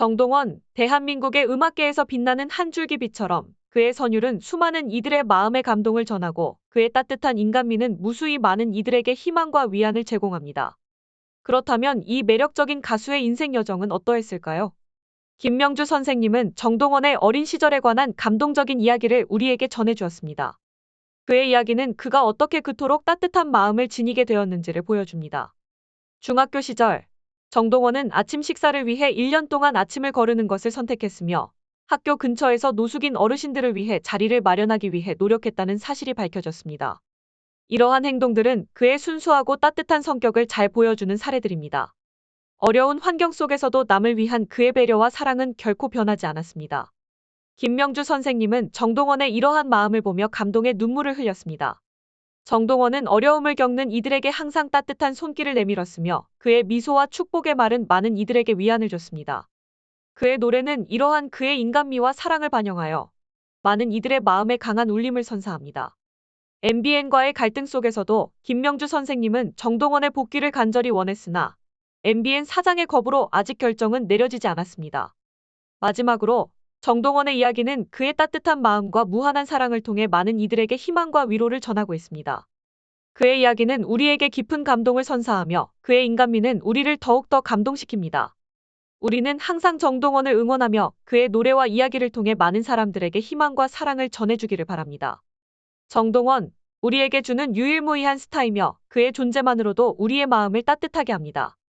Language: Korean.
정동원, 대한민국의 음악계에서 빛나는 한 줄기 빛처럼 그의 선율은 수많은 이들의 마음의 감동을 전하고 그의 따뜻한 인간미는 무수히 많은 이들에게 희망과 위안을 제공합니다. 그렇다면 이 매력적인 가수의 인생 여정은 어떠했을까요? 김명주 선생님은 정동원의 어린 시절에 관한 감동적인 이야기를 우리에게 전해주었습니다. 그의 이야기는 그가 어떻게 그토록 따뜻한 마음을 지니게 되었는지를 보여줍니다. 중학교 시절, 정동원은 아침 식사를 위해 1년 동안 아침을 거르는 것을 선택했으며 학교 근처에서 노숙인 어르신들을 위해 자리를 마련하기 위해 노력했다는 사실이 밝혀졌습니다. 이러한 행동들은 그의 순수하고 따뜻한 성격을 잘 보여주는 사례들입니다. 어려운 환경 속에서도 남을 위한 그의 배려와 사랑은 결코 변하지 않았습니다. 김명주 선생님은 정동원의 이러한 마음을 보며 감동의 눈물을 흘렸습니다. 정동원은 어려움을 겪는 이들에게 항상 따뜻한 손길을 내밀었으며 그의 미소와 축복의 말은 많은 이들에게 위안을 줬습니다. 그의 노래는 이러한 그의 인간미와 사랑을 반영하여 많은 이들의 마음에 강한 울림을 선사합니다. MBN과의 갈등 속에서도 김명주 선생님은 정동원의 복귀를 간절히 원했으나 MBN 사장의 거부로 아직 결정은 내려지지 않았습니다. 마지막으로 정동원의 이야기는 그의 따뜻한 마음과 무한한 사랑을 통해 많은 이들에게 희망과 위로를 전하고 있습니다. 그의 이야기는 우리에게 깊은 감동을 선사하며 그의 인간미는 우리를 더욱더 감동시킵니다. 우리는 항상 정동원을 응원하며 그의 노래와 이야기를 통해 많은 사람들에게 희망과 사랑을 전해주기를 바랍니다. 정동원, 우리에게 주는 유일무이한 스타이며 그의 존재만으로도 우리의 마음을 따뜻하게 합니다.